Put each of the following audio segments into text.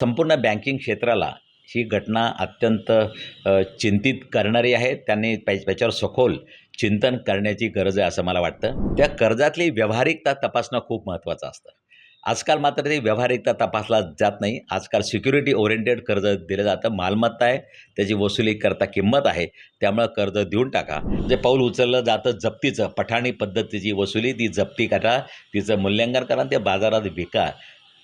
संपूर्ण बँकिंग क्षेत्राला ही घटना अत्यंत चिंतित करणारी आहे. त्यांनी त्या- त्याच्यावर सखोल चिंतन करण्याची गरज आहे असं मला वाटतं. त्या कर्जातली व्यावहारिकता तपासणं खूप महत्त्वाचं असतं. आजकाल मात्र ती व्यावहारिकता तपासला जात नाही. आजकाल सिक्युरिटी ओरिएंटेड कर्ज दिलं जातं. मालमत्ता आहे. त्याची वसुली करता किंमत आहे. त्यामुळं कर्ज देऊन टाका. जे पाऊल उचललं जातं जप्तीचं पठाणी पद्धतीची वसुली ती जप्ती करा. तिचं मूल्यांकन करा ते बाजारात विका.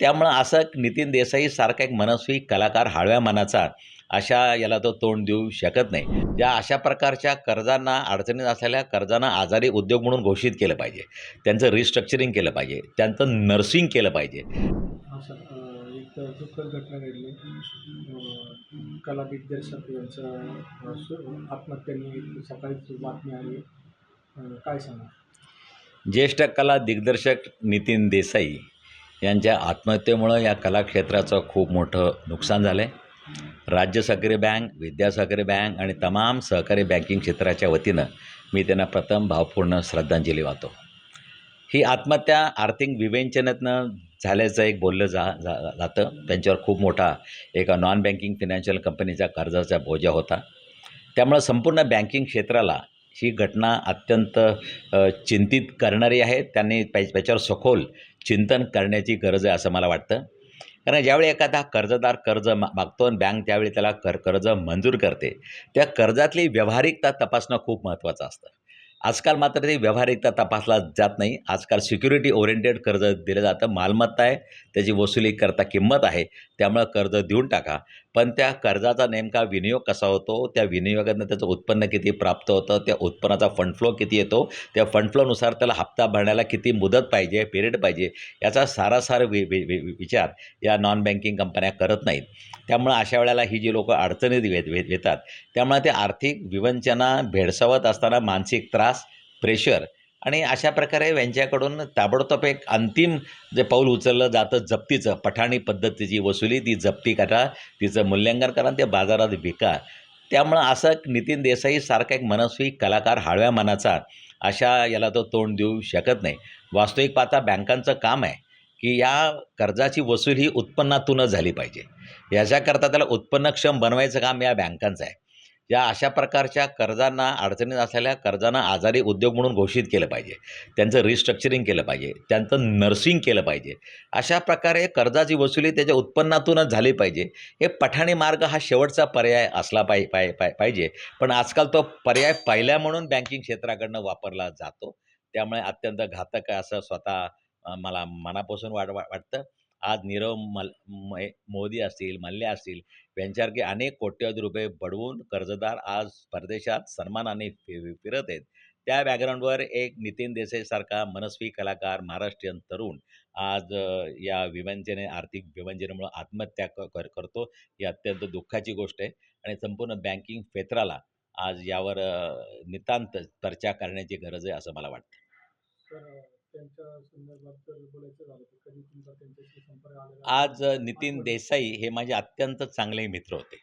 त्यामुळं असं नितीन देसाई सारखा एक मनस्वी कलाकार हळव्या मनाचा अशा याला तो तोंड देऊ शकत नाही. ज्या अशा प्रकारच्या कर्जांना अडचणीत असलेल्या कर्जांना आजारी उद्योग म्हणून घोषित केलं पाहिजे. त्यांचं रिस्ट्रक्चरिंग केलं पाहिजे. त्यांचं नर्सिंग केलं पाहिजे. एक दुःखद घटना घडली. कला दिग्दर्शक यांचं आत्महत्येने सकाळीच बातमी आली. काय सांगा ज्येष्ठ कला दिग्दर्शक नितीन देसाई यांच्या आत्महत्येमुळं या कलाक्षेत्राचं खूप मोठं नुकसान झालं आहे राज्य सहकारी बँक विद्या सहकारी बँक आणि तमाम सहकारी बँकिंग क्षेत्राच्या वतीनं मी त्यांना प्रथम भावपूर्ण श्रद्धांजली वाहतो. ही आत्महत्या आर्थिक विवेचनातनं झाल्याचं एक बोललं जा जा जातं. त्यांच्यावर खूप मोठा एका नॉन बँकिंग फिनान्शियल कंपनीचा कर्जाचा बोजा होता. त्यामुळं संपूर्ण बँकिंग क्षेत्राला ही घटना अत्यंत चिंतित करणारी आहे. त्यांनी त्या- त्याच्यावर सखोल चिंतन करण्याची गरज आहे असं मला वाटतं. कारण ज्यावेळी एखादा कर्जदार कर्ज मा मागतो आणि बँक त्यावेळी त्याला कर कर्ज मंजूर करते त्या कर्जातली व्यावहारिकता तपासणं खूप महत्त्वाचं असतं. आजकाल मात्र ती व्यावहारिकता तपासला जात नाही. आजकाल सिक्युरिटी ओरिएंटेड कर्ज दिलं जातं. मालमत्ता आहे. त्याची वसुली करता किंमत आहे. त्यामुळं कर्ज देऊन टाका. पण त्या कर्जाचा नेमका विनियोग कसा होतो? त्या विनियोगातनं त्याचं उत्पन्न किती प्राप्त होतं? त्या उत्पन्नाचा फंड फ्लो किती येतो? त्या फंड फ्लोनुसार त्याला हप्ता भरण्याला किती मुदत पाहिजे? पिरियड पाहिजे? याचा सारासार वि वि वि विचार या नॉन बँकिंग कंपन्या करत नाहीत. त्यामुळं अशा वेळेला ही जी लोकं अडचणीत येत येत- येतात त्यामुळे ते आर्थिक विवंचना भेडसावत असताना मानसिक त्रास प्रेशर आणि अशा प्रकारे यांच्याकडून ताबडतोब एक अंतिम जे पाऊल उचललं जातं जप्तीचं पठाणी पद्धतीची वसुली ती जप्ती करा तिचं मूल्यांकन करा ते बाजारात विका. त्यामुळं असं नितीन देसाई सारखा एक मनस्वी कलाकार हळव्या मनाचा अशा याला तो तोंड देऊ शकत नाही. वास्तविक पाहता बँकांचं काम आहे की या कर्जाची वसूल ही उत्पन्नातूनच झाली पाहिजे. याच्याकरता त्याला उत्पन्नक्षम बनवायचं काम या बँकांचं आहे. या अशा प्रकारच्या कर्जांना अडचणीत असलेल्या कर्जांना आजारी उद्योग म्हणून घोषित केलं पाहिजे. त्यांचं रिस्ट्रक्चरिंग केलं पाहिजे. त्यांचं नर्सिंग केलं पाहिजे. अशा प्रकारे कर्जाची वसुली त्याच्या उत्पन्नातूनच झाली पाहिजे. हे पठाणी मार्ग हा शेवटचा पर्याय असला पाहि पाय पाय पाहिजे. पण आजकाल तो पर्याय पहिल्या म्हणून बँकिंग क्षेत्राकडनं वापरला जातो. त्यामुळे अत्यंत घातक आहे असं स्वतः मला मनापासून वाट वा- वाटतं. आज नीरव मल म- मोदी असतील मल्ल्या असतील यांच्यासारखे अनेक कोट्यवधी रुपये बडवून कर्जदार आज परदेशात सन्मानाने फि- फिरत आहेत. त्या बॅकग्राऊंडवर एक नितीन देसाईसारखा मनस्वी कलाकार महाराष्ट्रीयन तरुण आज या विवंचने आर्थिक विवंचनेमुळे आत्महत्या क कर करतो. ही अत्यंत दुःखाची गोष्ट आहे. आणि संपूर्ण बँकिंग क्षेत्राला आज यावर नितांत चर्चा करण्याची गरज आहे असं मला वाटतं. त्यांच्या संदर्भात जर बोलायचं झालं तर कधी तुमचा त्यांच्याशी संपर्क आलेला आज नितीन देसाई हे माझे अत्यंत चांगले मित्र होते.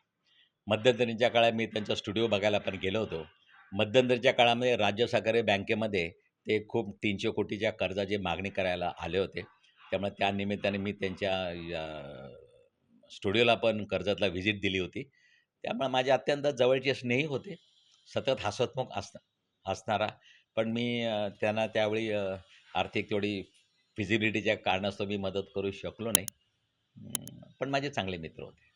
मध्यंतरीच्या काळात मी त्यांचा स्टुडिओ बघायला पण गेलो होतो. मध्यंतरीच्या काळामध्ये राज्य सहकारी बँकेमध्ये ते खूप तीनशे कोटीच्या कर्जाची मागणी करायला आले होते. त्यामुळे त्या निमित्ताने मी त्यांच्या स्टुडिओला पण कर्जतला व्हिजिट दिली होती. त्यामुळे माझे अत्यंत जवळचे स्नेही होते. सतत हसतमुख असण असणारा पण मी त्यांना त्यावेळी आर्थिक तेवढी फिजिबिलिटीच्या कारणास्तव मी मदत करू शकलो नाही. पण माझे चांगले मित्र होते.